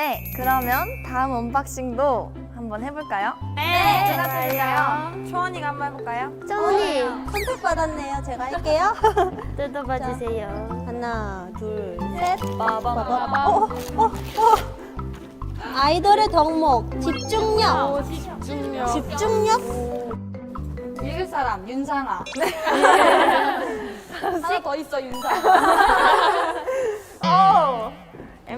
네, 그러면 다음 언박싱도 한번 해볼까요? 네. 제가 드릴까요? 초원이가 한번 해볼까요? 쩌니 선택 받았네요. 제가 할게요. 뜯어봐 주세요. 하나, 둘, 셋. 빠밤. 어, 어, 어. 아이돌의 덕목 집중력. 집중력. 집중력? 읽을 사람 윤상아. 하나 더 있어 윤상아.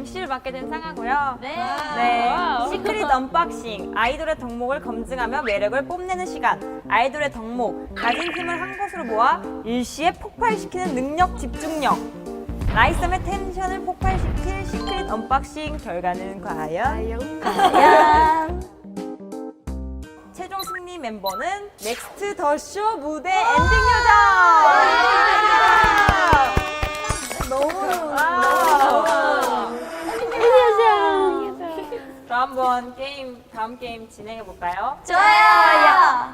오. MC를 맡게 된 상하고요. 네. 네. 시크릿 언박싱. 아이돌의 덕목을 검증하며 매력을 뽐내는 시간. 아이돌의 덕목. 가진 힘을 한 곳으로 모아 일시에 폭발시키는 능력 집중력. 라이썸의 텐션을 폭발시킬 시크릿 언박싱 결과는 과연? 과연? 최종 승리 멤버는 넥스트 더 쇼 무대 엔딩 요정! 게임 다음 게임 진행해 볼까요? 좋아요!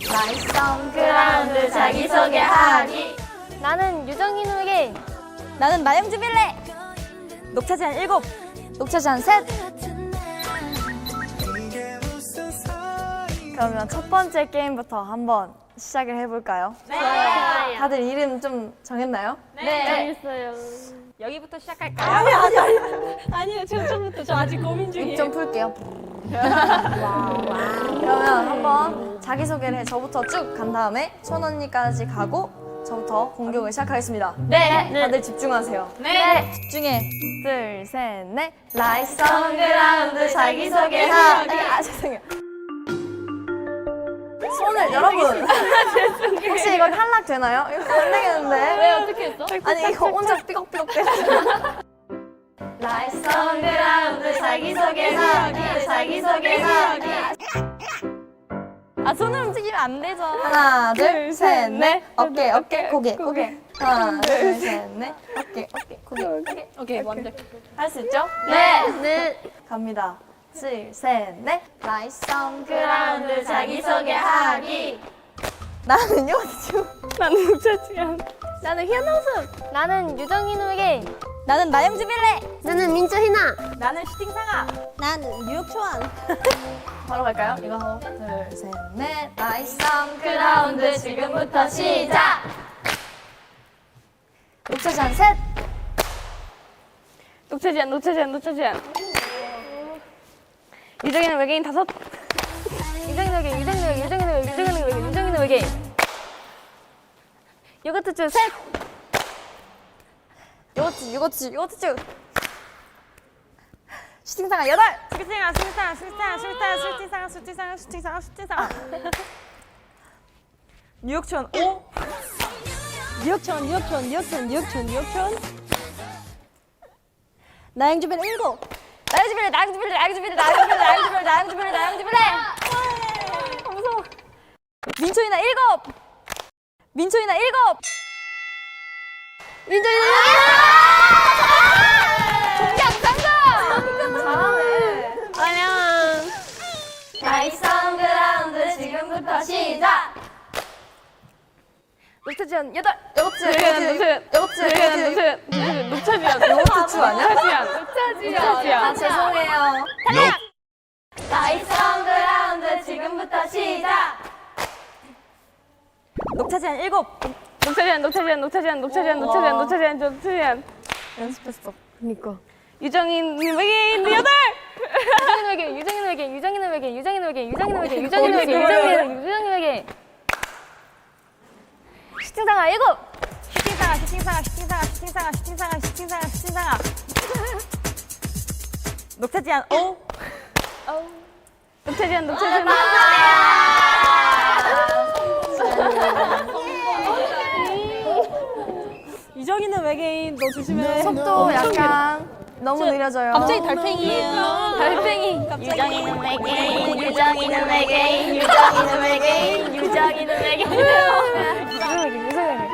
라이썸 그라운드 자기소개하기. 나는 유정인우에게 나는 나영주 빌레. 녹차 제한 7 녹차 잔 셋! 그러면 첫 번째 게임부터 한번 시작을 해볼까요? 네. 다들 이름 좀 정했나요? 네. 재밌어요. 여기부터 시작할까요? 아니요, 저 처음부터 저 아직 고민 입좀 풀게요. 그러면 한번 자기소개를 해 저부터 쭉 간 다음에 손 언니까지 가고 저부터 공격을 시작하겠습니다. 네. 다들 집중하세요. 네. 집중해. 둘, 셋, 넷. 라이스 그라운드 자기소개하기. 아, 죄송해요. 손을 여러분. 혹시 이거 탈락 되나요? 이거 안 되겠는데. 왜 어떻게 했어? 아니 이거 혼자 삐걱삐걱 대 라이썸 그라운드 자기소개하기. 자기소개하기. 아 손을 움직이면 안 되죠 하나 둘 셋 넷. 어깨 어깨 고개 고개. 하나 둘 셋 넷. 어깨 어깨 고개 고개. 오케이 먼저 할 수 있죠? 네. 네. 갑니다 둘 셋 넷 라이썸 그라운드 자기소개하기. 나는 요즘 나는 녹차지연. 나는 현우습 나는 유정인우에게 나는 나영주 빌레. 나는 민초희나. 나는 슈팅 상아 나는 뉴욕 초안. 바로 갈까요? 이거 하고 둘 셋 넷 라이썸 그라운드 지금부터 시작. 녹차잔 셋 녹차지안, 녹차지안, 녹차지안. 유정이는 외계인 다섯. 유정이는 외계인, 유정이는 외계인, 유정이는 외계인, 유정이는 외계인, 유정이는 외계인. 요거트주 셋. 요거트, 요거트, 요거트주. 슈팅상한 여덟. 슈팅상한, 슈팅상한, 슈팅상한, 슈팅상한, 슈팅상한, 슈팅상한, 슈팅상한, 슈팅상한. 뉴욕천 오. 뉴욕천, 뉴욕천, 뉴욕천, 뉴욕천, 뉴욕천. 나행 주변 일곱. 나랑 집이래 나랑 집이래 나랑 집이래 나랑 집이래 나랑 집이래 나랑 집이래 나랑 집이래 무서워 민초이나 일곱. 민초이나 일곱. 민초이나 일곱. 시작. 녹차 지한 여덟. 녹차 지한 녹차 녹차 지한 녹차 지한 녹차 지한 녹차 지한 녹차 지한 아 죄송해요. 탈락. 나이스 라운드 라운드 지금부터 시작. 녹차 지한 일곱. 녹차 제한, 녹차 제한, 녹차 제한, 녹차 제한, 녹차 제한, 녹차 제한, 녹차 제한. 연습했어. 그니까. 유정인님에게 여덟. 유정인에게, 유정인에게, 유정인에게, 유정인에게, 유정인에게, 유정인에게, 유정인에게, 유정인에게. 슈팅상아 일곱 슈팅 상아 슈팅 상아 슈팅 상아 슈팅 상아 슈팅 상아 슈팅 상아 슈팅 상아. 녹차 제한 5 녹차 지안, 녹차 지안. 유정이는 외계인 너 조심해 속도 약간 너무 느려져요 갑자기 달팽이에요. 달팽이. 유정이는 외계인, 유정이는 외계인, 유정이는 외계인, 유정이는 외계인. 유정인에게 유정인에게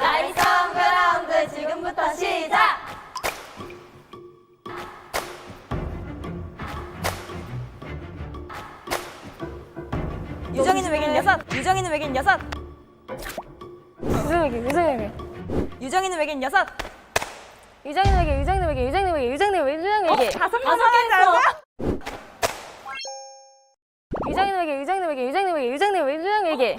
라이썸 그라운드 지금부터 시작. 유정이는 외계인 6 유정이는 외계인 6 유정인에게 유정인에게 유정이는 외계인 6 유정님에게 유정님에게 유정님에게 유정님에게 유정님에게 다섯 다섯 개였어. 유정님에게 유정님에게 유정님에게 유정님에게 유정님에게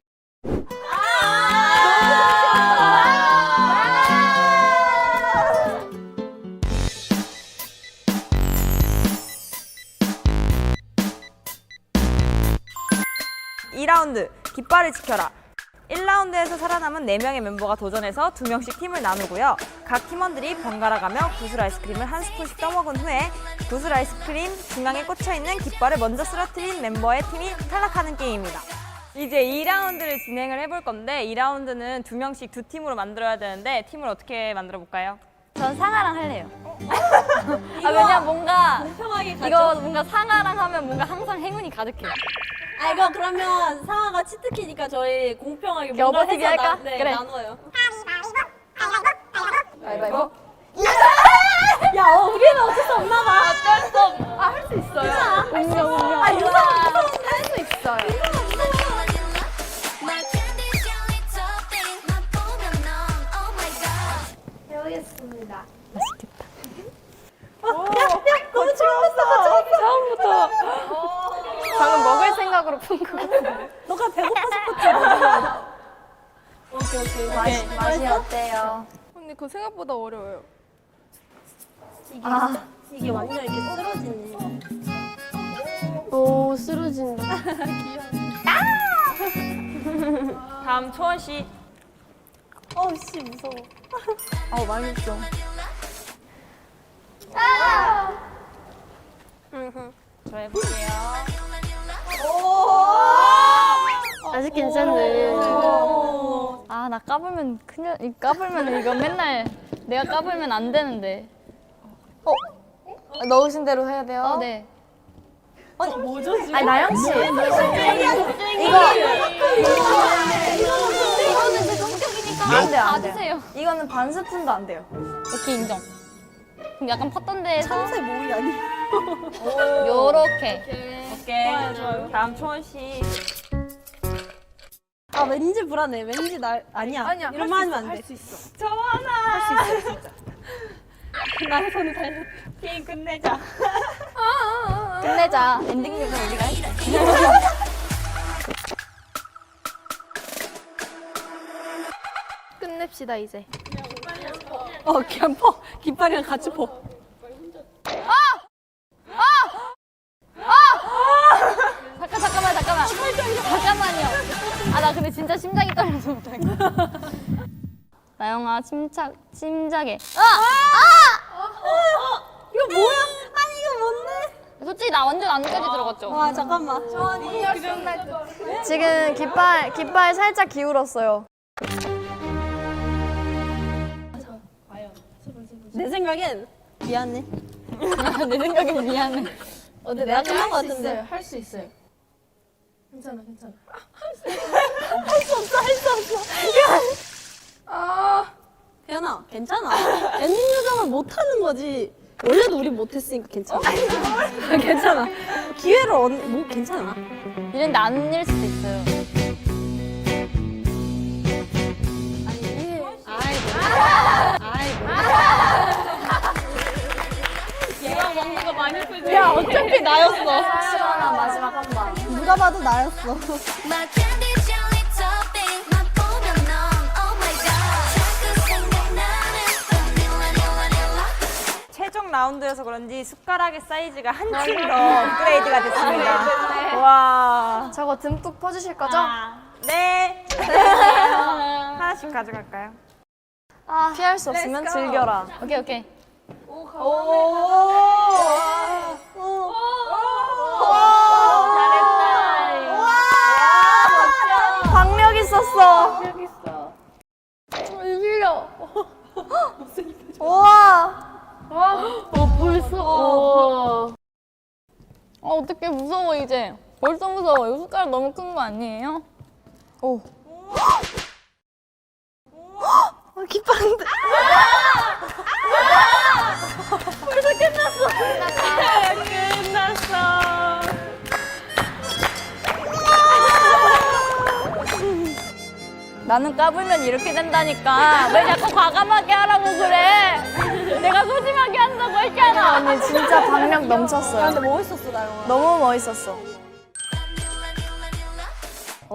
이라운드 깃발을 지켜라. 1라운드에서 살아남은 4명의 멤버가 도전해서 2명씩 팀을 나누고요. 각 팀원들이 번갈아 가며 구슬 아이스크림을 한 스푼씩 떠먹은 후에 구슬 아이스크림 중앙에 꽂혀있는 깃발을 먼저 쓰러뜨린 멤버의 팀이 탈락하는 게임입니다. 이제 2라운드를 진행을 해볼 건데 2라운드는 2명씩 두 팀으로 만들어야 되는데 팀을 어떻게 만들어 볼까요? 전 상아랑 할래요. 아 왜냐 뭔가 이거 뭔가 상아랑 하면 뭔가 항상 행운이 가득해. 아 이거 그러면 상아가 치트키니까 저희 공평하게 뭔가 해서 할까? 나, 네, 그래. 나눠요. 가위바위보. 야 어, 우리는 어쩔 수 없나 봐. 어쩔 수 없. 아 할 수 있어요. 운명 운명. 아 이거 할수 있어요. 맛보면 넌 oh my god 너무 즐거웠어. 처음부터 방금 먹을 생각으로 푼거 같아 너가 배고파서 오케이 오케이. 맛이 맛이 어때요? 그거 생각보다 어려워요 아 이게 완전 이렇게 쓰러지네. 오 쓰러진다 다음 초원 씨. 어씨 무서워. 어 맛있어. 저 해볼게요. 아직 괜찮네 아 나 까불면 큰일 이 까불면 이거 맨날 내가 까불면 안 되는데. 어 넣으신 대로 해야 돼요. 어 네. 아니 뭐죠 지금? 아니 나영 씨. 이거 안돼 안 돼요. 이거는 반 스푼도 안 돼요. 오케이 인정. 그럼 약간 팠던 데에서 참새 모이 아니? 요렇게. 오케이. 다음 초원 씨. 아 왠지 불안해. 왠지 날 아니야. 아니야, 이런 말 하면 안 돼. 나의 손을 달려. 게임 끝내자. 끝내자. 엔딩曲은 우리가 해. 끝냅시다 이제 어 그냥 퍼. 깃발이랑 같이 퍼. 나영아 침착 침착해. 이거 뭐야? 아니 이거 뭔데? 솔직히 나 완전 안까지 들어갔죠. 와 잠깐만. 지금 깃발 깃발 살짝 기울었어요. 내 생각엔 미안해. 내 생각엔 미안해. 어, 근데 내가 끝난 거 같은데. 할수 있어요 괜찮아 괜찮아 태연아, 괜찮아. 엔딩 요정은 못 하는 거지. 원래도 우리 못했으니까 괜찮아. 괜찮아. 기회를 얻, 뭐 괜찮아. 이랬는데 아닐 수도 있어요. 야, 어차피 나였어. 마지막 한 번. 누가 봐도 나였어. My candy 라운드여서 그런지 숟가락의 사이즈가 한층 더 업그레이드가 됐습니다. 와. 저거 듬뿍 퍼주실 거죠? 네. 하나씩 가져갈까요? 피할 수 없으면 즐겨라. 오케이 오케이. 잘했다. 박력 있었어. 무서워. 이 숟가락 너무 큰 거 아니에요? 오. 아, 깃발인데. 끝났어. 나는 까불면 이렇게 된다니까. 왜 자꾸 과감하게 하라고 그래? 내가 소심하게 한다고 했잖아. 언니 진짜 박력 넘쳤어요. 근데 멋있었어 나 영화. 너무 멋있었어.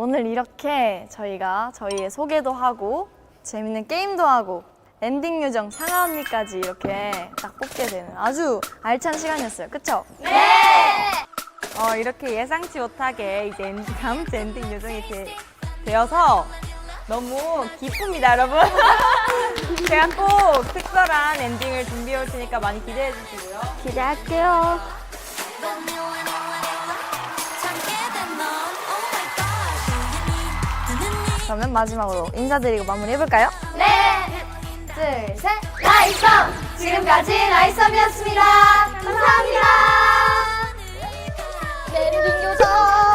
오늘 이렇게 저희가 저희의 소개도 하고 재밌는 게임도 하고 엔딩 요정 상아 언니까지 이렇게 딱 뽑게 되는 아주 알찬 시간이었어요. 그쵸? 어, 이렇게 예상치 못하게 이제 엔- 다음 주 엔딩 요정이 되, 되어서 너무 기쁩니다, 여러분. 제가 꼭 특별한 엔딩을 준비해 올 테니까 많이 기대해 주시고요. 기대할게요. 그러면 마지막으로 인사드리고 마무리해볼까요? 네. 둘, 셋. 나이썸! 지금까지 나이썸이었습니다. 감사합니다. 랜딩 요정.